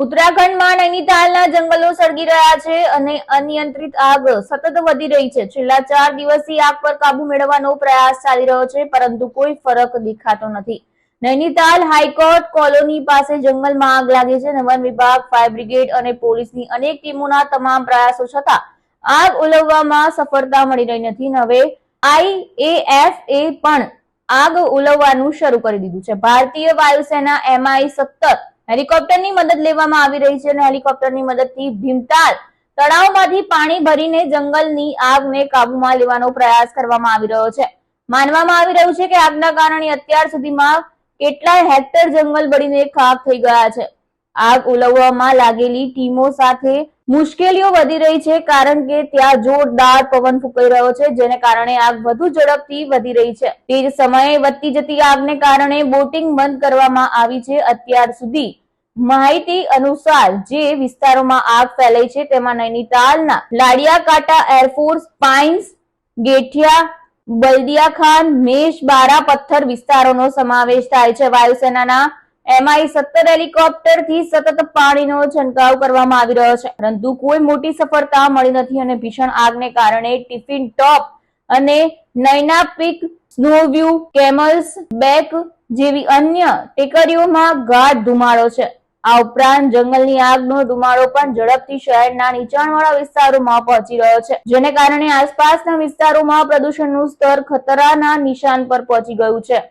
ઉત્તરાખંડમાં નૈનીતાલના જંગલો સળગી રહ્યા છે અને અનિયંત્રિત આગ સતત વધી રહી છે. છેલ્લા ચાર દિવસથી આગ પર કાબુ મેળવવાનો પ્રયાસ ચાલી રહ્યો છે, પરંતુ કોઈ ફરક દેખાતો નથી. નૈનીતાલ હાઈકોર્ટ કોલોની પાસે જંગલમાં આગ લાગી છે. વન વિભાગ, ફાયર બ્રિગેડ અને પોલીસની અનેક ટીમોના તમામ પ્રયાસો છતાં આગ ઉલવવામાં સફળતા મળી રહી નથી હવે આઈએએફ એ પણ આગ ઉલવવાનું શરૂ કરી દીધું છે. ભારતીય વાયુસેના એમઆઈ સત્તર હેલિકોપ્ટરની મદદ લેવામાં આવી રહી છે અને હેલિકોપ્ટરની મદદથી ભીમતાલ તળાવમાંથી પાણી ભરીને જંગલની આગને કાબુમાં લેવાનો પ્રયાસ કરવામાં આવી રહ્યો છે. માનવામાં આવી રહ્યું છે કે આગના કારણે અત્યાર સુધીમાં કેટલાય હેક્ટર જંગલ બળીને ખાક થઈ ગયા છે. આગ ઓલવવામાં લાગેલી ટીમો સાથે મુશ્કેલીઓ વધી રહી છે કારણ કે ત્યાં જોરદાર પવન ફૂંકાઈ રહ્યો છે, જેને કારણે આગ વધુ ઝડપથી વધી રહી છે. તે જ સમયે વધતી જતી આગને કારણે બોટિંગ બંધ કરવામાં આવી છે. અત્યાર સુધી માહિતી અનુસાર જે વિસ્તારોમાં આગ ફેલાઈ છે, તેમાં નૈનીતાલના લાડિયાકાટા એરફોર્સ, પાઇન્સ, ગેઠિયા બલદિયા ખાન મેષબારા પથ્થર વિસ્તારોનો સમાવેશ થાય છે. વાયુસેનાના એમઆઈ સત્તર હેલિકોપ્ટરથી સતત પાણીનો છંટકાવ કરવામાં આવી રહ્યો છે. પરંતુ કોઈ મોટી સફળતા મળી નથી અને ભીષણ આગને કારણે ટિફિન ટોપ અને નૈના પીક, સ્નોવ્યુ, કેમલ્સ, બેક જેવી અન્ય ટેકરીઓમાં ગાઢ ધુમાડો છે. આ ઉપરાંત જંગલની આગનો ધુમાડો પણ ઝડપથી શહેરના નીચાણવાળા વિસ્તારોમાં પહોંચી રહ્યો છે, જેને કારણે આસપાસના વિસ્તારોમાં પ્રદૂષણનું સ્તર ખતરાના નિશાન પર પહોંચી ગયું છે.